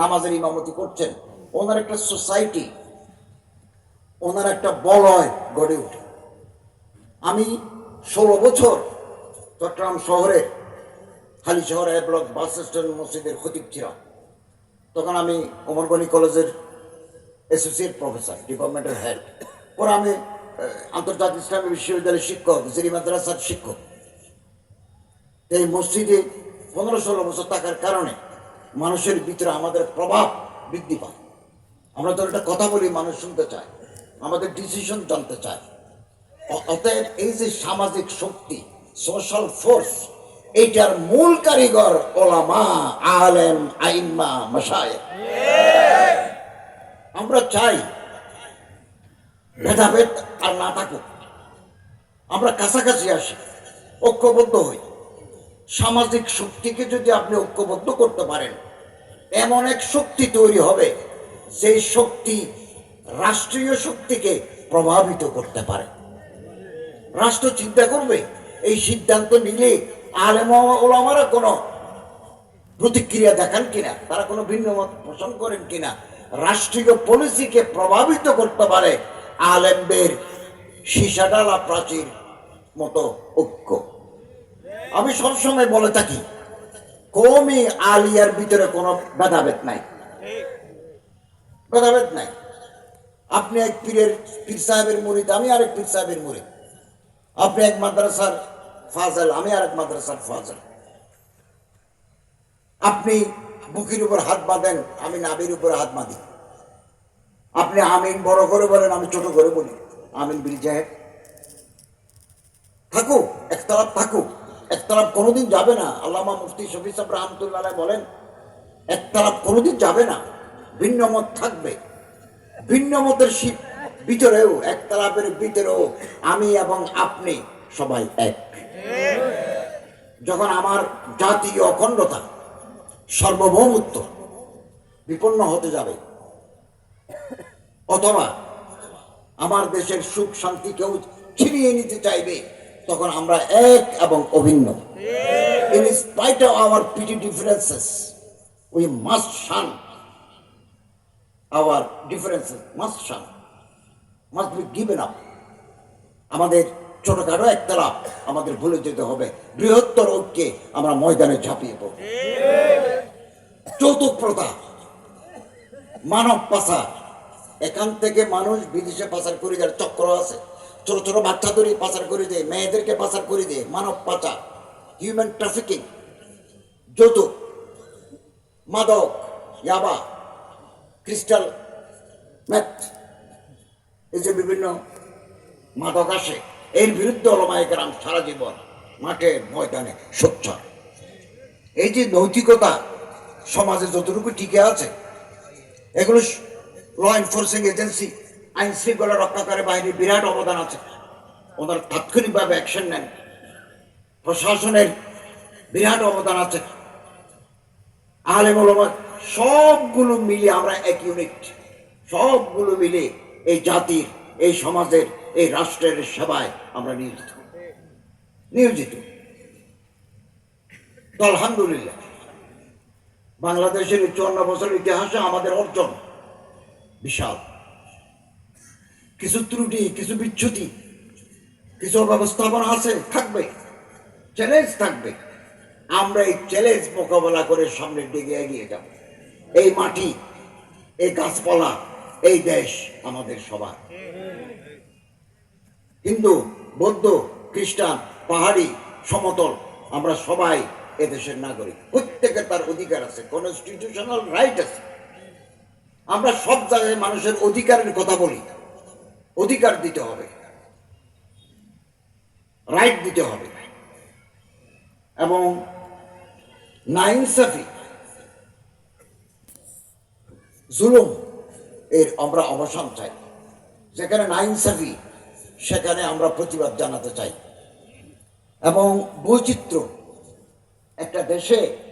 নামাজের ইমামতি করছেন, ওনার একটা সোসাইটি, ওনার একটা বলয় গড়ে ওঠে। আমি ষোলো বছর চট্টগ্রাম শহরে হালি শহরে ব্লক বাস স্ট্যান্ড মসজিদের খতিব ছিলাম। তখন আমি অমরগণি কলেজের অ্যাসোসিয়েট প্রফেসর ডিপার্টমেন্টের হেড পরে আমি আন্তর্জাতিক ইসলামী বিশ্ববিদ্যালয়ের শিক্ষক, জিরি মাদ্রাসার শিক্ষক। এই মসজিদে পনেরো ষোলো বছর থাকার কারণে মানুষের ভিতরে আমাদের প্রভাব বৃদ্ধি পায়। আমরা তো একটা কথা বলি, মানুষ শুনতে চায়, আমাদের ডিসিশন জানতে চায়। অতএব এই যে সামাজিক শক্তি সোশ্যাল ফোর্স এইটার মূল কারিগর ওলামা, আলেম, আইম্মা মশায় আমরা চাই ভেদাভেদ আর না থাকুক। আমরা কাছাকাছি আসি, ঐক্যবদ্ধ হই। সামাজিক শক্তিকে যদি আপনি ঐক্যবদ্ধ করতে পারেন এমন এক শক্তি তৈরি হবে, সেই শক্তি রাষ্ট্রীয় শক্তিকে প্রভাবিত করতে পারে। রাষ্ট্র চিন্তা করবে, এই সিদ্ধান্ত নিলে আলেম কোনো প্রতিক্রিয়া দেখান কিনা, তারা কোনো ভিন্ন মত পোষণ করেন কিনা, রাষ্ট্রীয় পলিসিকে প্রভাবিত করতে পারে আলেমদের সীসাডালা প্রাচীর মতো ঐক্য। আমি সবসময় বলে থাকি আলিয়ার ভিতরে কোনো ভেদাভেদ নাই। ভেদাভেদ নাই। আপনি এক পীরের, পীর সাহেবের আমি আরেক পীর সাহেবের আপনি এক মাদ্রাসার ফাজল, আমি আরেক মাদ্রাসার ফাজল। আপনি বুকের উপর হাত বাঁধেন, আমি নাবির উপর হাত বাঁধি। আপনি আমিন বড় করে বলেন, আমি ছোট করে বলি। আমিন বিল জাহেদ। থাকুক একতলাপ থাকুক। একতলাপ কোনোদিন যাবে না। আল্লামা মুফতি শফি সাহেব রহমতুল্লাহ বলেন একতলাপ কোনোদিন যাবে না। ভিন্ন মত থাকবে। ভিন্ন মতের ভিতরেও একতলাপের ভিতরেও আমি এবং আপনি সবাই এক। যখন আমার জাতীয় অখণ্ডতা সার্বভৌমত্ব বিপন্ন হতে যাবে, অথবা আমার দেশের সুখ শান্তি কেউ ছিনিয়ে নিতে চাইবে তখন আমরা এক এবং অভিন্ন। In spite of our petty differences we must shun our differences must shun must be given up আমাদের ছোটখাটো একতলাপ আমাদের ভুলে যেতে হবে। বৃহত্তর ঐক্যে আমরা ময়দানে ঝাঁপিয়ে পড়ব। যৌতুক প্রথা মানব পাচার। এখান থেকে মানুষ বিদেশে পাচার করে যার চক্র আছে। ছোট ছোট বাচ্চাদেরই পাচার করে দেয়, মেয়েদেরকে পাচার করে দেয়, মানব পাচার হিউম্যান ট্রাফিকিং যৌতুক, মাদক, ইয়াবা ক্রিস্টাল ম্যাথ এই যে বিভিন্ন মাদক আসে, এর বিরুদ্ধে অলমায়িকরাম সারা জীবন মাঠে ময়দানে সোচ্চার। এই যে নৈতিকতা সমাজে যতটুকু টিকে আছে, এগুলো ল এনফোর্সিং এজেন্সি আইন শৃঙ্খলা রক্ষাকারী বাহিনীর বিরাট অবদান আছে। ওনারা তাৎক্ষণিকভাবে অ্যাকশন নেন। প্রশাসনের বিরাট অবদান আছে। আলেম ওলামা সবগুলো মিলে আমরা এক ইউনিট সবগুলো মিলে এই জাতির, এই সমাজের, এই রাষ্ট্রের সেবায় আমরা নিয়োজিত। নিয়োজিত। আলহামদুলিল্লাহ, বাংলাদেশের চুয়ান্ন বছর ইতিহাসে আমাদের অর্জন বিশাল। কিছু ত্রুটি, কিছু বিচ্ছুতি কিছু ব্যবস্থাপনা আছে, থাকবে চ্যালেঞ্জ থাকবে। আমরা এই চ্যালেঞ্জ মোকাবেলা করে সামনের দিকে এগিয়ে যাব। এই মাটি, এই গাছপালা, এই দেশ আমাদের সবার। হিন্দু, বৌদ্ধ, খ্রিস্টান, পাহাড়ি, সমতল, আমরা সবাই এদেশের নাগরিক। প্রত্যেকের তার অধিকার আছে কনস্টিটিউশনাল রাইট আছে। আমরা সব জায়গায় মানুষের অধিকারের কথা বলি। অধিকার দিতে হবে। রাইট দিতে হবে। এবং নাইনসাফি, জুলুম এর আমরা অবসান চাই। যেখানে নাইনসাফি, সেখানে আমরা প্রতিবাদ জানাতে চাই। এবং বৈচিত্র্য, একটা দেশে